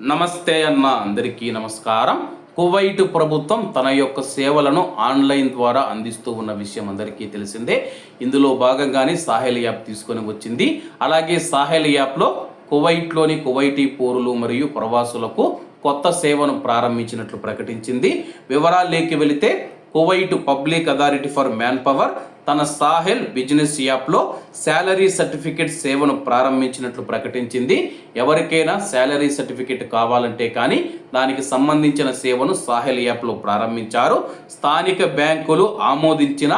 నమస్తే అన్న అందరికీ నమస్కారం. కువైట్ ప్రభుత్వం తన యొక్క సేవలను ఆన్లైన్ ద్వారా అందిస్తూ ఉన్న విషయం అందరికీ తెలిసిందే. ఇందులో భాగంగానే సాహెల్ యాప్ తీసుకొని వచ్చింది. అలాగే సాహెల్ యాప్లో కువైట్లోని కువైటీ పౌరులు మరియు ప్రవాసులకు కొత్త సేవను ప్రారంభించినట్లు ప్రకటించింది. వివరాల్లోకి వెళితే Kuwait public authority for manpower తన సాహెల్ బిజినెస్ యాప్లో శాలరీ సర్టిఫికేట్ సేవను ప్రారంభించినట్లు ప్రకటించింది. ఎవరికైనా శాలరీ సర్టిఫికేట్ కావాలంటే కానీ దానికి సంబంధించిన సేవను సాహెల్ యాప్లో ప్రారంభించారు. స్థానిక బ్యాంకులు ఆమోదించిన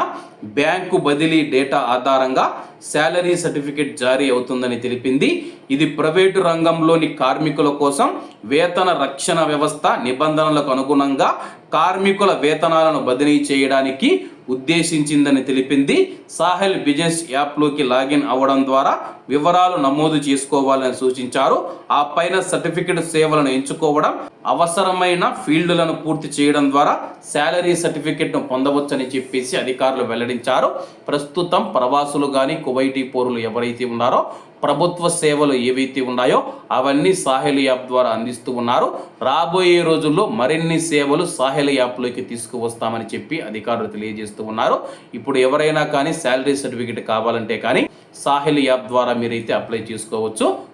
బ్యాంకు బదిలీ డేటా ఆధారంగా శాలరీ సర్టిఫికేట్ జారీ అవుతుందని తెలిపింది. ఇది ప్రైవేటు రంగంలోని కార్మికుల కోసం వేతన రక్షణ వ్యవస్థ నిబంధనలకు అనుగుణంగా కార్మికుల వేతనాలను బదిలీ చేయడానికి ఉద్దేశించిందని తెలిపింది. సాహెల్ బిజినెస్ యాప్లోకి లాగిన్ అవ్వడం ద్వారా వివరాలు నమోదు చేసుకోవాలని సూచించారు. ఆ పైన సర్టిఫికెట్ సేవలను ఎంచుకోవడం అవసరమైన ఫీల్డులను పూర్తి చేయడం ద్వారా శాలరీ సర్టిఫికెట్ను పొందవచ్చని చెప్పేసి అధికారులు వెల్లడించారు. ప్రస్తుతం ప్రవాసులు కానీ కువైటీ పౌరులు ఎవరైతే ఉన్నారో ప్రభుత్వ సేవలు ఏవైతే ఉన్నాయో అవన్నీ సాహెల్ యాప్ ద్వారా అందిస్తూ ఉన్నారు. రాబోయే రోజుల్లో మరిన్ని సేవలు సాహెల్ యాప్లోకి తీసుకువస్తామని చెప్పి అధికారులు తెలియజేస్తూ ఉన్నారు. ఇప్పుడు ఎవరైనా కానీ శాలరీ సర్టిఫికేట్ కావాలంటే కానీ సాహెల్ యాప్ ద్వారా మీరైతే అప్లై చేసుకోవచ్చు.